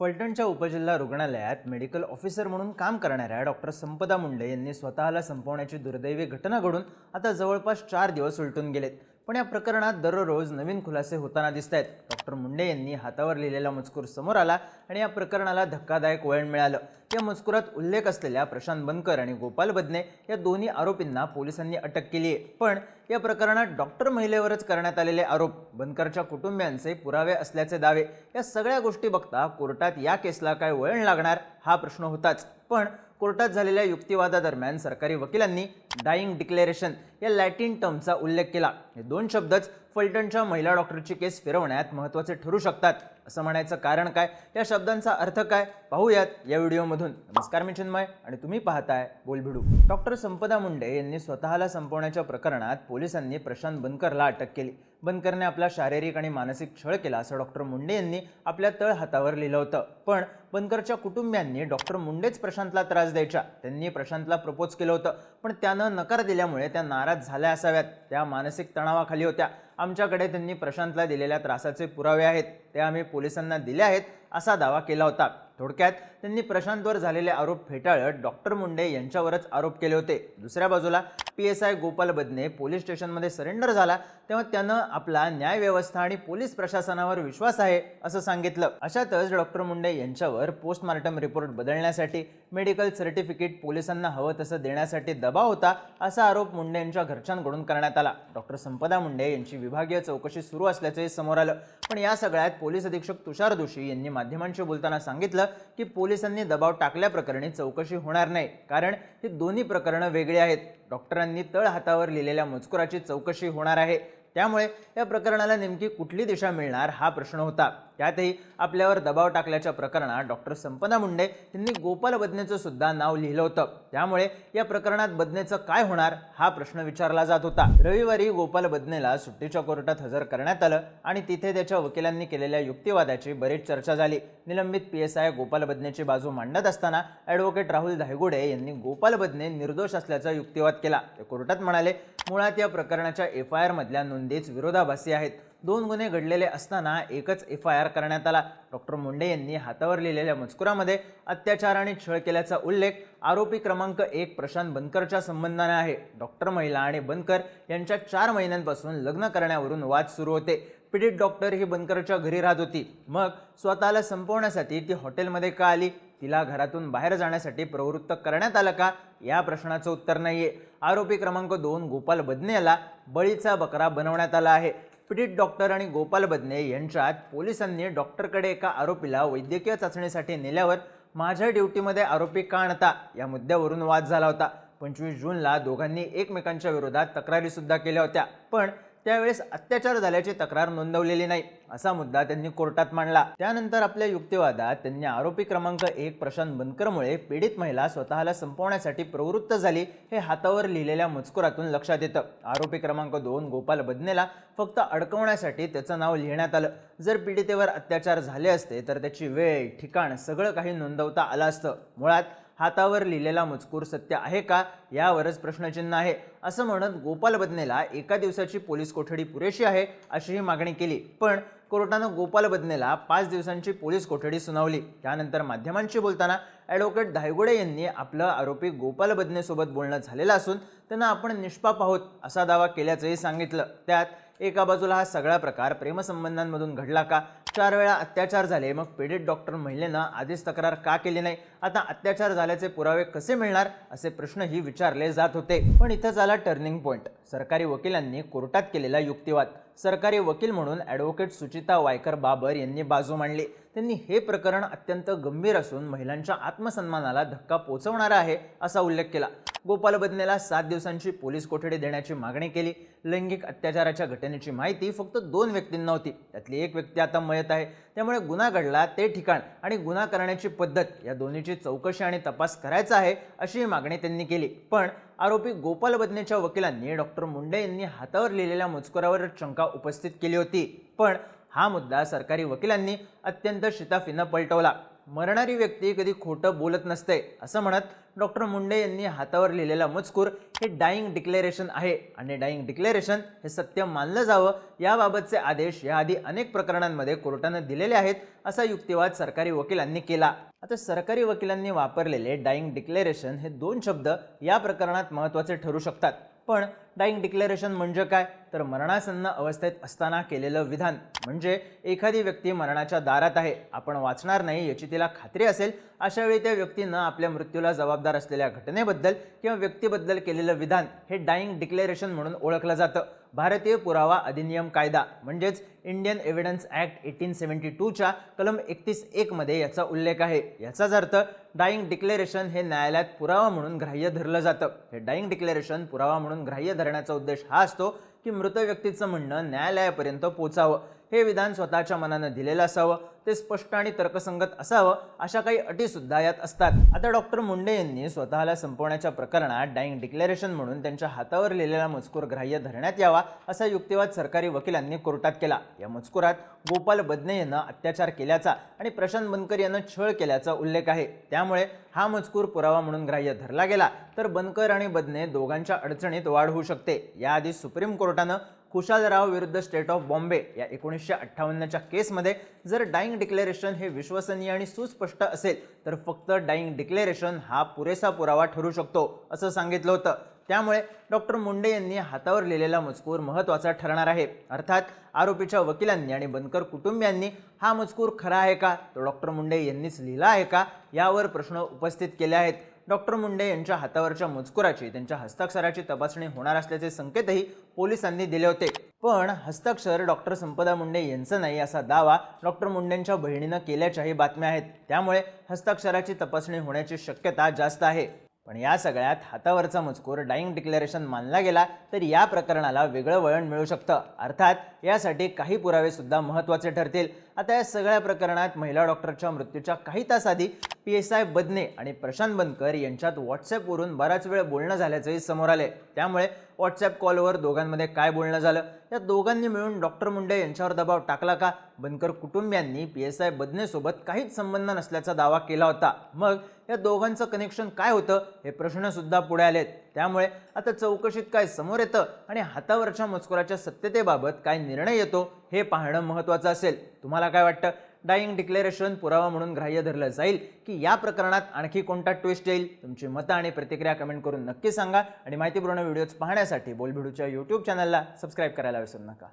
फलटणच्या उपजिल्हा रुग्णालयात medical officer म्हणून काम करणाऱ्या डॉक्टर संपदा मुंडे यांनी स्वतःला संपवण्याची दुर्दैवी घटना घडून आता जवळपास चार दिवस उलटून गेलेत. पण या प्रकरणात दररोज नवीन खुलासे होताना दिसत आहेत डॉक्टर मुंडे यांनी हातावर लिहिलेला मजकूर समोर आला आणि या प्रकरणाला धक्कादायक वळण मिळालं. या मजकुरात उल्लेख असलेल्या प्रशांत बनकर आणि गोपाल बदने या दोन्ही आरोपींना पोलिसांनी अटक केली आहे पण या प्रकरणात डॉक्टर महिलेवरच करण्यात आलेले आरोप बनकरच्या कुटुंबियांचे पुरावे असल्याचे दावे. या सगळ्या गोष्टी बघता कोर्टात या केसला काय वळण लागणार हा प्रश्न होताच. पण कोर्टात झालेल्या युक्तिवादादरम्यान सरकारी वकिलांनी डाईंग डिक्लेरेशन या लॅटिन टर्मचा उल्लेख केला. हे दोन शब्दच फलटणच्या महिला डॉक्टरची केस फिरवण्यात महत्त्वाचे ठरू शकतात. असं म्हणायचं कारण काय? या शब्दांचा अर्थ काय? पाहूयात या व्हिडिओमधून. नमस्कार मी चिन्मय आणि तुम्ही पाहताय बोलभिडू डॉक्टर संपदा मुंडे यांनी स्वतःला संपवण्याच्या प्रकरणात पोलिसांनी प्रशांत बनकरला अटक केली. बनकरने आपला शारीरिक आणि मानसिक छळ केला असं डॉक्टर मुंडे यांनी आपल्या तळ हातावर लिहिलं होतं. पण बनकरच्या कुटुंबियांनी डॉक्टर मुंडेच प्रशांतला त्रास द्यायच्या त्यांनी प्रशांतला प्रपोज केलं होतं. पण त्यानं नकार दिल्यामुळे त्या नाराज झाल्या असाव्यात. त्या मानसिक तणावाखाली होत्या. आमच्याकडे त्यांनी प्रशांतला दिलेल्या त्रासाचे पुरावे आहेत. ते आम्ही पोलिसांना दिले आहेत असा दावा केला होता. थोडक्यात त्यांनी प्रशांतवर झालेले आरोप फेटाळत डॉक्टर मुंडे यांच्यावरच आरोप केले होते. दुसऱ्या बाजूला P S I Gopal Badne police स्टेशनमध्ये सरेंडर झाला तेव्हा त्यानं आपला न्यायव्यवस्था आणि पोलीस प्रशासनावर विश्वास आहे असं सांगितलं. अशातच डॉक्टर मुंडे यांच्यावर पोस्टमार्टम रिपोर्ट बदलण्यासाठी मेडिकल सर्टिफिकेट पोलिसांना हवं तसं देण्यासाठी दबाव होता असा आरोप मुंडे यांच्या घरच्यांकडून करण्यात आला. डॉक्टर संपदा मुंडे यांची विभागीय चौकशी सुरू असल्याचंही समोर आलं. पण या सगळ्यात पोलीस अधीक्षक तुषार जोशी यांनी माध्यमांशी बोलताना सांगितलं की पोलिसांनी दबाव टाकल्याप्रकरणी चौकशी होणार नाही. कारण ही दोन्ही प्रकरणं वेगळी आहेत. डॉक्टरांनी तळ हातावर लिहिलेल्या मजकुराची चौकशी होणार आहे. त्यामुळे या प्रकरणाला नेमकी कुठली दिशा मिळणार हा प्रश्न होता. त्यातही आपल्यावर दबाव टाकल्याच्या प्रकरणात डॉक्टर संपदा मुंडे यांनी गोपाल बदनेचं सुद्धा नाव लिहिलं होतं. त्यामुळे या प्रकरणात बदनेचं काय होणार हा प्रश्न विचारला जात होता. रविवारी गोपाल बदनेला सुट्टीच्या कोर्टात हजर करण्यात आलं आणि तिथे त्याच्या वकिलांनी केलेल्या युक्तिवादाची बरीच चर्चा झाली. निलंबित पी एस आय गोपाल बदनेची बाजू मांडत असताना ॲडव्होकेट राहुल धायगुडे यांनी गोपाल बदने निर्दोष असल्याचा युक्तिवाद केला. ते कोर्टात म्हणाले मुळात या प्रकरणाच्या एफ आय आरमधल्या नोंदीच विरोधाभासी आहेत. दोन गुन्हे घडलेले असताना एकच एफ आय आर करण्यात आला. डॉक्टर मुंडे यांनी हातावर लिहिलेल्या मजकुरामध्ये अत्याचार आणि छळ केल्याचा उल्लेख आरोपी क्रमांक एक प्रशांत बनकरच्या संबंधाने आहे. डॉक्टर महिला आणि बनकर यांच्या चार महिन्यांपासून लग्न करण्यावरून वाद सुरू होते. पीडित डॉक्टर ही बनकरच्या घरी राहत होती. मग स्वतःला संपवण्यासाठी ती हॉटेलमध्ये का आली? तिला घरातून बाहेर जाण्यासाठी प्रवृत्त करण्यात आलं का? या प्रश्नाचं उत्तर नाही आहे आरोपी क्रमांक दोन गोपाल बदने याला बळीचा बकरा बनवण्यात आला आहे. पीडित डॉक्टर आणि गोपाल बदने यांच्यात पोलिसांनी डॉक्टरकडे एका आरोपीला वैद्यकीय चाचणीसाठी नेल्यावर माझ्या ड्युटीमध्ये आरोपी का आणता या मुद्द्यावरून वाद झाला होता. पंचवीस जूनला दोघांनी एकमेकांच्या विरोधात तक्रारीसुद्धा केल्या होत्या. पण त्यावेळेस अत्याचार झाल्याची तक्रार नोंदवलेली नाही असा मुद्दा त्यांनी कोर्टात मांडला. त्यानंतर आपल्या युक्तिवादात त्यांनी आरोपी क्रमांक एक प्रशांत बनकरमुळे पीडित महिला स्वतःला संपवण्यासाठी प्रवृत्त झाली हे हातावर लिहिलेल्या मजकुरातून लक्षात येतं. आरोपी क्रमांक दोन गोपाल बदनेला फक्त अडकवण्यासाठी त्याचं नाव लिहिण्यात आलं. जर पीडितेवर अत्याचार झाले असते तर त्याची वेळ ठिकाण सगळं काही नोंदवता आलं असतं. मुळात हातावर लिहिलेला मजकूर सत्य आहे का? यावरच प्रश्नचिन्ह आहे. असं म्हणत गोपाल बदनेला एका दिवसाची पोलीस कोठडी पुरेशी आहे अशीही मागणी केली. पण कोर्टानं गोपाल बदनेला पाच दिवसांची पोलीस कोठडी सुनावली. त्यानंतर माध्यमांशी बोलताना ॲडव्होकेट धायगुडे यांनी आपलं आरोपी गोपाल बदनेसोबत बोलणं झालेलं असून त्यांना आपण निष्पाप आहोत असा दावा केल्याचंही सांगितलं. त्यात एका बाजूला हा सगळा प्रकार प्रेमसंबंधांमधून घडला का? चार वेळा अत्याचार झाले. मग पीडित डॉक्टर महिलेनं आधीच तक्रार का केली नाही? आता अत्याचार झाल्याचे पुरावे कसे मिळणार? असे प्रश्नही विचारले जात होते. पण इथं झाला टर्निंग पॉईंट सरकारी वकिलांनी कोर्टात केलेला युक्तिवाद. सरकारी वकील म्हणून ॲडव्होकेट सुचिता वायकर बाबर यांनी बाजू मांडली. त्यांनी हे प्रकरण अत्यंत गंभीर असून महिलांच्या आत्मसन्मानाला धक्का पोचवणारा आहे असा उल्लेख केला. गोपाल बदनेला सात दिवसांची पोलीस कोठडी देण्याची मागणी केली. लैंगिक अत्याचाराच्या घटनेची माहिती फक्त दोन व्यक्तींना होती. त्यातली एक व्यक्ती आता मयत आहे. त्यामुळे गुन्हा घडला ते ठिकाण आणि गुन्हा करण्याची पद्धत या दोन्हीची चौकशी आणि तपास करायचा आहे अशी मागणी त्यांनी केली. पण आरोपी गोपाल बदनेच्या वकिलांनी डॉक्टर मुंडे यांनी हातावर लिहिलेल्या मजकुरावर शंका उपस्थित केली होती. पण हा मुद्दा सरकारी वकिलांनी अत्यंत शिताफीनं पलटवला. मरणारी व्यक्ती कधी खोटं बोलत नसते असं म्हणत डॉक्टर मुंडे यांनी हातावर लिहिलेला मजकूर हे डाईंग डिक्लेरेशन आहे. आणि डाईंग डिक्लेरेशन हे सत्य मानलं जावं याबाबतचे आदेश याआधी अनेक प्रकरणांमध्ये कोर्टानं दिलेले आहेत असा युक्तिवाद सरकारी वकिलांनी केला. आता सरकारी वकिलांनी वापरलेले डाईंग डिक्लेरेशन हे दोन शब्द या प्रकरणात महत्त्वाचे ठरू शकतात. पण डाईंग डिक्लेरेशन म्हणजे काय? तर मरणासन्न अवस्थेत असताना केलेलं विधान म्हणजे एखादी व्यक्ती मरणाच्या दारात आहे आपण वाचणार नाही याची तिला खात्री असेल अशावेळी त्या व्यक्तीनं आपल्या मृत्यूला जबाबदार असलेल्या घटनेबद्दल किंवा व्यक्तीबद्दल केलेलं विधान हे डाईंग डिक्लेरेशन म्हणून ओळखलं जातं. भारतीय पुरावा अधिनियम कायदा म्हणजेच Indian evidence act eighteen seventy टूच्या कलम एकतीस एकमध्ये याचा उल्लेख आहे. याचाच अर्थ डाईंग डिक्लेरेशन हे न्यायालयात पुरावा म्हणून ग्राह्य धरलं जातं. हे डाईंग डिक्लेरेशन पुरावा म्हणून ग्राह्य करण्याचा उद्देश हा असतो की मृत व्यक्तीचं म्हणणं न्यायालयापर्यंत पोचावं. हे विधान स्वतःच्या मनानं दिलेलं असावं ते स्पष्ट आणि तर्कसंगत असावं अशा काही अटीसुद्धा यात असतात. आता डॉक्टर मुंडे यांनी स्वतःला संपवण्याच्या प्रकरणात डाईंग डिक्लेरेशन म्हणून त्यांच्या हातावर लिहिलेला मजकूर ग्राह्य धरण्यात यावा असा युक्तिवाद सरकारी वकिलांनी कोर्टात केला. या मजकुरात गोपाल बदने यानं अत्याचार केल्याचा आणि प्रशांत बनकर यानं छळ केल्याचा उल्लेख आहे. त्यामुळे हा मजकूर पुरावा म्हणून ग्राह्य धरला गेला तर बनकर आणि बदने दोघांच्या अडचणीत वाढ होऊ शकते. याआधी सुप्रीम कोर्टानं खुशालराव विरुद्ध स्टेट ऑफ बॉम्बे या एकोणीसशे अठ्ठावन्नच्या केसमध्ये जर डाईंग डिक्लेरेशन हे विश्वसनीय आणि सुस्पष्ट असेल तर फक्त डाईंग डिक्लेरेशन हा पुरेसा पुरावा ठरू शकतो असं सांगितलं होतं. त्यामुळे डॉक्टर मुंडे यांनी हातावर लिहिलेला मजकूर महत्त्वाचा ठरणार आहे. अर्थात आरोपीच्या वकिलांनी आणि बनकर कुटुंबियांनी हा मजकूर खरा आहे का तो डॉक्टर मुंडे यांनीच लिहिला आहे का यावर प्रश्न उपस्थित केले आहेत. डॉक्टर मुंडे यांच्या हातावरच्या मजकुराची त्यांच्या हस्ताक्षराची तपासणी होणार असल्याचे संकेतही पोलिसांनी दिले होते. पण हस्ताक्षर डॉक्टर संपदा मुंडे यांचं नाही असा दावा डॉक्टर मुंडेंच्या बहिणीनं केल्याच्याही बातम्या आहेत. त्यामुळे हस्ताक्षराची तपासणी होण्याची शक्यता जास्त आहे. पण या सगळ्यात हातावरचा मजकूर डाईंग डिक्लेरेशन मानला गेला तर या प्रकरणाला वेगळं वळण मिळू शकतं. अर्थात यासाठी काही पुरावे सुद्धा महत्त्वाचे ठरतील. आता या सगळ्या प्रकरणात महिला डॉक्टरच्या मृत्यूच्या काही तास आधी पी एस आय बदने आणि प्रशांत बनकर यांच्यात व्हॉट्सॲपवरून बराच वेळ बोलणं झाल्याचंही समोर आले त्यामुळे व्हॉट्सॲप कॉलवर दोघांमध्ये काय बोलणं झालं? या दोघांनी मिळून डॉक्टर मुंडे यांच्यावर दबाव टाकला का? बनकर कुटुंबियांनी पी एस आय बदनेसोबत काहीच संबंध नसल्याचा दावा केला होता. मग या दोघांचं कनेक्शन काय होतं? हे प्रश्नसुद्धा पुढे आलेत. त्यामुळे आता चौकशीत काय समोर येतं आणि हातावरच्या मजकुराच्या सत्यतेबाबत काय निर्णय येतो हे पाहणं महत्त्वाचं असेल. तुम्हाला काय वाटतं? डाईंग डिक्लेरेशन पुरावा म्हणून ग्राह्य धरलं जाईल की या प्रकरणात आणखी कोणता ट्विस्ट येईल? तुमची मतं आणि प्रतिक्रिया कमेंट करून नक्की सांगा. आणि माहितीपूर्ण व्हिडिओज पाहण्यासाठी बोलभिडूच्या यूट्यूब चॅनलला सबस्क्राईब करायला विसरू नका.